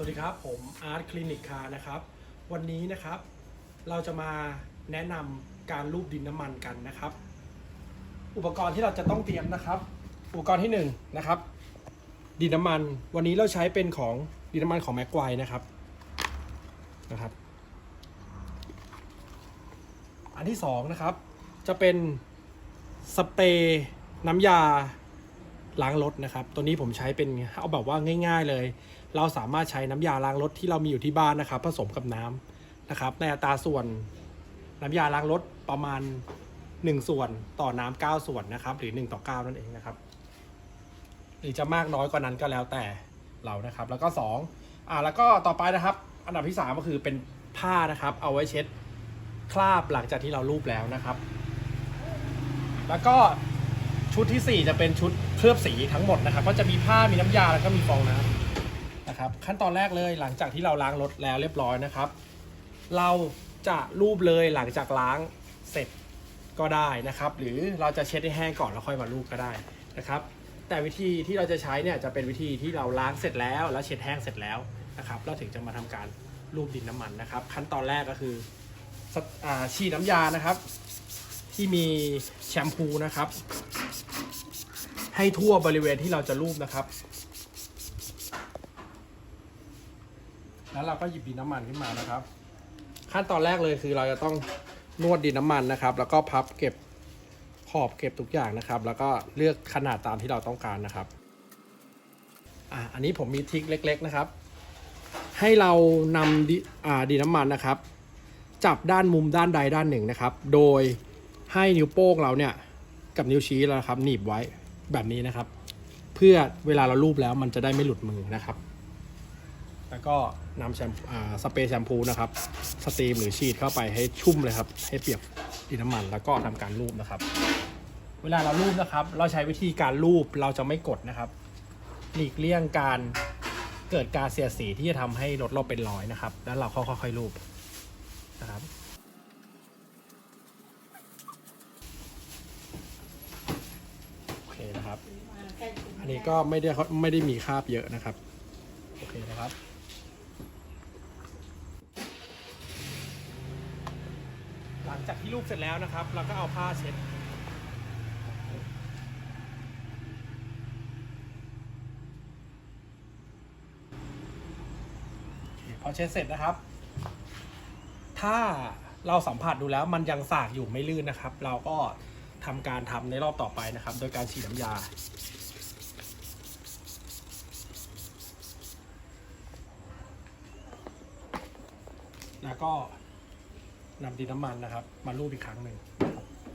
วัสดีครับ ผมอาร์ตคลินิกคานะครับ วันนี้นะครับ เราจะมาแนะนำการรูปดินน้ำมันกันนะครับ อุปกรณ์ที่เราจะต้องเตรียมนะครับ อุปกรณ์ที่หนึ่งนะครับ ดินน้ำมัน วันนี้เราใช้เป็นของดินน้ำมันของแม็กไกวนะครับนะครับ อันที่สองนะครับ จะเป็นสเปรย์น้ำยา ล้างรถนะครับ ตัวนี้ผมใช้เป็นเอาแบบว่าง่าย ๆเลย เราสามารถใช้น้ำยาล้างรถที่เรามีอยู่ที่บ้านนะครับ ผสมกับน้ำนะครับ ในอัตราส่วนน้ำยาล้างรถประมาณ 1 ส่วนต่อน้ำ9ส่วนนะครับ หรือ 1 ต่อ 9 นั่นเองนะครับ หรือจะมากน้อยกว่านั้นก็แล้วแต่เรานะครับ แล้วก็2อ่าแล้วก็ต่อไปนะครับ อันดับที่ 3 ก็คือเป็นผ้านะครับ เอาไว้เช็ดคราบหลังจากที่เราลูบแล้วนะครับ แล้วก็ ชุดที่ 4 จะเป็นชุดเคลือบสีทั้งหมดนะครับ ก็จะมีผ้ามีน้ำยาแล้วก็มีฟองน้ำนะครับ ขั้นตอนแรกเลยหลังจากที่เราล้างรถแล้วเรียบร้อยนะครับ เราจะรูปเลยหลังจากล้างเสร็จก็ได้นะครับ หรือเราจะเช็ดให้แห้งก่อนแล้วค่อยมารูปก็ได้นะครับ แต่วิธีที่เราจะใช้เนี่ยจะเป็นวิธีที่เราล้างเสร็จแล้วแล้วเช็ดแห้งเสร็จแล้วนะครับ เราถึงจะมาทำการรูปดินน้ำมันนะครับ ขั้นตอนแรกก็คืออฉีดน้ำยานะครับ ที่มีแชมพูนะครับ ให้ทั่วบริเวณที่เราจะรูปนะครับ แล้วเราก็หยิบดินน้ำมันขึ้นมานะครับ ขั้นตอนแรกเลยคือเราจะต้องนวดดินน้ำมันนะครับ แล้วก็พับเก็บขอบเก็บทุกอย่างนะครับ แล้วก็เลือกขนาดตามที่เราต้องการนะครับอ่าอันนี้ผมมีทริคเล็ก ๆนะครับ ให้เรานำดิอ่าดินน้ำมันนะครับ จับด้านมุมด้านใดด้านหนึ่งนะครับ โดยให้นิ้วโป้งเราเนี่ยกับนิ้วชี้เราครับหนีบไว้ แบบนี้นะครับ เพื่อเวลาเราลูบแล้วมันจะได้ไม่หลุดมือนะครับ แล้วก็นำแชมพูสเปรย์แชมพูนะครับสตรีมหรือฉีดเข้าไปให้ชุ่มเลยครับ ให้เปียกดินน้ำมัน แล้วก็ทำการลูบนะครับ เวลาเราลูบนะครับ เราใช้วิธีการลูบเราจะไม่กดนะครับ หลีกเลี่ยงการเกิดการเสียสีที่จะทำให้รถเราเป็นรอยนะครับ แล้วเราค่อยๆลูบนะครับ โอเค นะครับ อันนี้ก็ไม่ได้ไม่ได้มีคราบเยอะนะครับ โอเคนะครับหลังจากที่ลูบเสร็จแล้วนะครับ เราก็เอาผ้าเช็ดพอเช็ดเสร็จนะครับ ถ้าเราสัมผัสดูแล้วมันยังสากอยู่ไม่ลื่นนะครับ เราก็ ทำการทำในรอบต่อไปนะครับ โดยการฉีดน้ำยา แล้วก็นำดินน้ำมันนะครับ มาลูบอีกครั้งหนึ่ง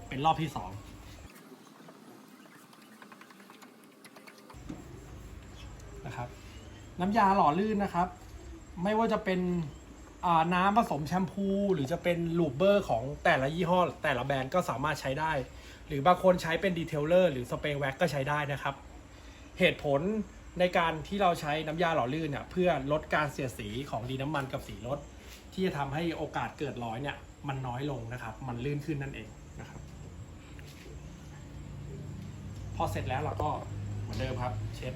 เป็นรอบที่สองนะครับ น้ำยาหล่อลื่นนะครับ ไม่ว่าจะเป็นน้ำผสมแชมพู หรือจะเป็นลูบเบอร์ของแต่ละยี่ห้อ แต่ละแบรนด์ก็สามารถใช้ได้ หรือบางคนใช้เป็นดีเทลเลอร์หรือสเปรย์แว็กก็ใช้ได้นะครับ เหตุผลในการที่เราใช้น้ำยาหล่อลื่นเนี่ยเพื่อลดการเสียดสีของดีน้ำมันกับสีรถ ที่จะทำให้โอกาสเกิดรอยเนี่ยมันน้อยลงนะครับ มันลื่นขึ้นนั่นเองนะครับ พอเสร็จแล้วเราก็เหมือนเดิมครับเช็ด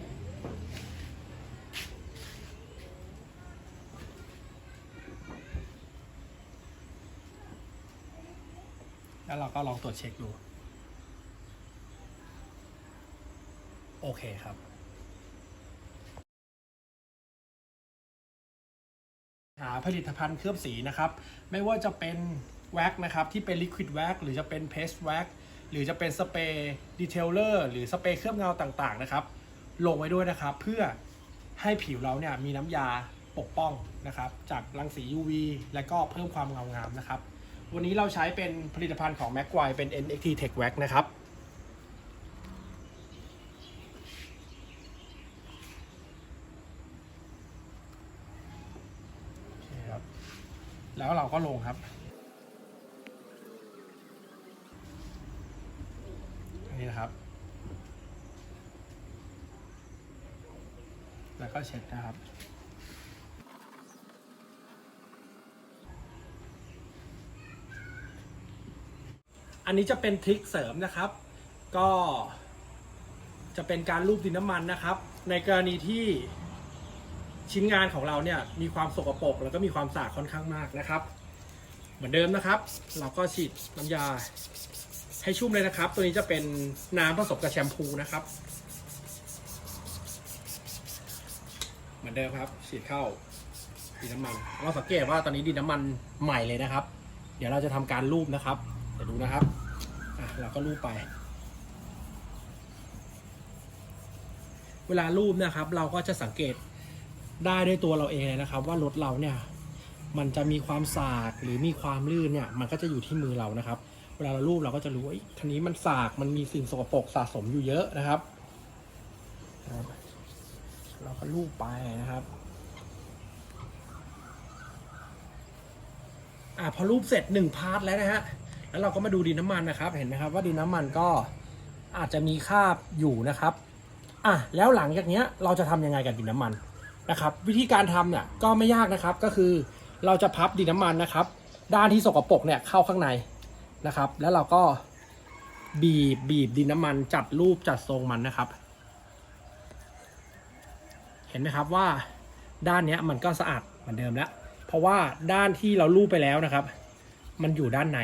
แล้วเราก็ลองตรวจเช็คดู โอเคครับหาผลิตภัณฑ์เคลือบสีนะครับ ไม่ว่าจะเป็นแว็กนะครับ ที่เป็นลิควิดแว็กหรือจะเป็นเพสแว็กหรือจะเป็นสเปรย์ดีเทลเลอร์หรือสเปรย์เคลือบเงาต่างๆนะครับ ลงไว้ด้วยนะครับ เพื่อให้ผิวเราเนี่ยมีน้ำยาปกป้องนะครับ จากรังสี UV และก็เพิ่มความเงางามนะครับ วันนี้เราใช้เป็นผลิตภัณฑ์ของ m a c ก i เป็น NXT Tech Wax นะครับ โอเคครับ แล้วเราก็ลงครับอันนี้นะครับ แล้วก็เช็ดนะครับ อันนี้จะเป็นทริคเสริมนะครับ ก็จะเป็นการรูปดินน้ำมันนะครับ ในกรณีที่ ชิ้นงานของเราเนี่ยมีความสกปรกแล้วก็มีความสะอาดค่อนข้างมากนะครับ เหมือนเดิมนะครับ เราก็ฉีดน้ำยา ให้ชุ่มเลยนะครับ ตัวนี้จะเป็นน้ำผสมกับแชมพูนะครับ เหมือนเดิมครับ ฉีดเข้าดินน้ำมัน เราสังเกตว่าตอนนี้ดินน้ำมันใหม่เลยนะครับ เดี๋ยวเราจะทำการรูปนะครับ เดี๋ยวดูนะครับอะเราก็รูปไปเวลารูปนะครับเราก็จะสังเกต ได้ด้วยตัวเราเองเลยนะครับ ว่ารถเราเนี่ยมันจะมีความสากหรือมีความลื่นเนี่ยมันก็จะอยู่ที่มือเรานะครับ เวลาเรารูปเราก็จะรู้ว่าคันนี้มันสากมันมีสิ่งสกปรกสะสมอยู่เยอะนะครับ เราก็รูปไปนะครับอ่าพอรูปเสร็จหนึ่งพาร์ทแล้วนะฮะ แล้วเราก็มาดูดินน้ำมันนะครับ เห็นไหมครับว่าดินน้ำมันก็อาจจะมีคราบอยู่นะครับ อะแล้วหลังจากเนี้ยเราจะทำยังไงกับดินน้ำมัน นะครับ วิธีการทำเนี่ยก็ไม่ยากนะครับก็คือเราจะพับดินน้ำมันนะครับ ด้านที่สกปรกเนี่ยเข้าข้างในนะครับ แล้วเราก็บีบบีบดินน้ำมันจัดรูปจัดทรงมันนะครับ เห็นไหมครับว่าด้านเนี้ยมันก็สะอาดเหมือนเดิมแล้ว เพราะว่าด้านที่เราลูบไปแล้วนะครับ มันอยู่ด้านใน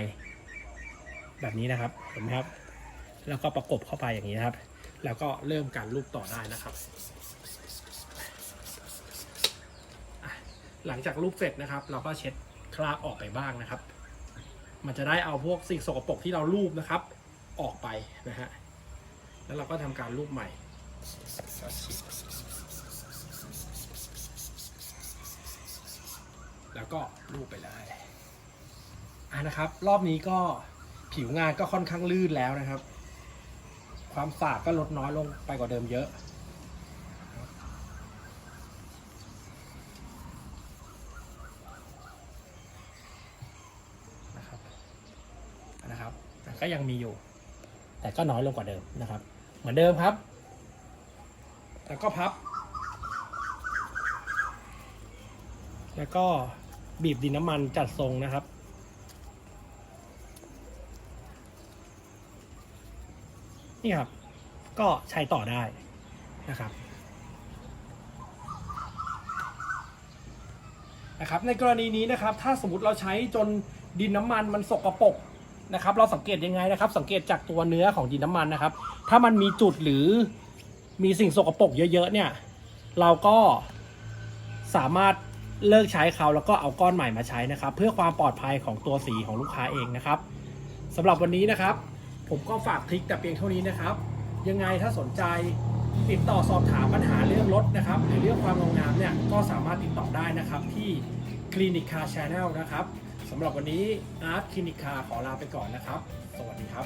แบบนี้นะครับเห็นไหมครับ แล้วก็ประกบเข้าไปอย่างนี้นะครับ แล้วก็เริ่มการลูบต่อได้นะครับอะ หลังจากลูบเสร็จนะครับ เราก็เช็ดคราบออกไปบ้างนะครับ มันจะได้เอาพวกสิ่งสกปรกที่เราลูบนะครับ ออกไปนะฮะแล้วเราก็ทำการลูบใหม่แล้วก็ลูบไปเลยอะนะครับ รอบนี้ก็ผิวงานก็ค่อนข้างลื่นแล้วนะครับ ความสากก็ลดน้อยลงไปกว่าเดิมเยอะ นะครับนะครับแต่ ก็ยังมีอยู่ แต่ก็น้อยลงกว่าเดิมนะครับ เหมือนเดิมครับแล้วก็พับ แล้วก็บีบดินน้ำมันจัดทรงนะครับ นี่ครับ ก็ใช้ต่อได้นะครับนะครับ ในกรณีนี้นะครับ ถ้าสมมติเราใช้จนดินน้ำมันมันสกปรก นะครับเราสังเกตยังไงนะครับ สังเกตจากตัวเนื้อของดินน้ำมันนะครับ ถ้ามันมีจุดหรือมีสิ่งสกปรกเยอะๆเนี่ย เราก็สามารถเลิกใช้เขาแล้วก็เอาก้อนใหม่มาใช้นะครับ เพื่อความปลอดภัยของตัวสีของลูกค้าเองนะครับสำหรับวันนี้นะครับ ผมก็ฝากคลิกแต่เพียงเท่านี้นะครับ ยังไงถ้าสนใจติดต่อสอบถามปัญหาเรื่องรถนะครับ หรือเรื่องความงามเนี่ยก็สามารถติดต่อได้นะครับที่คลินิกคาชาแนลนะครับ สำหรับวันนี้อาร์ตคลินิกาขอลาไปก่อนนะครับ สวัสดีครับ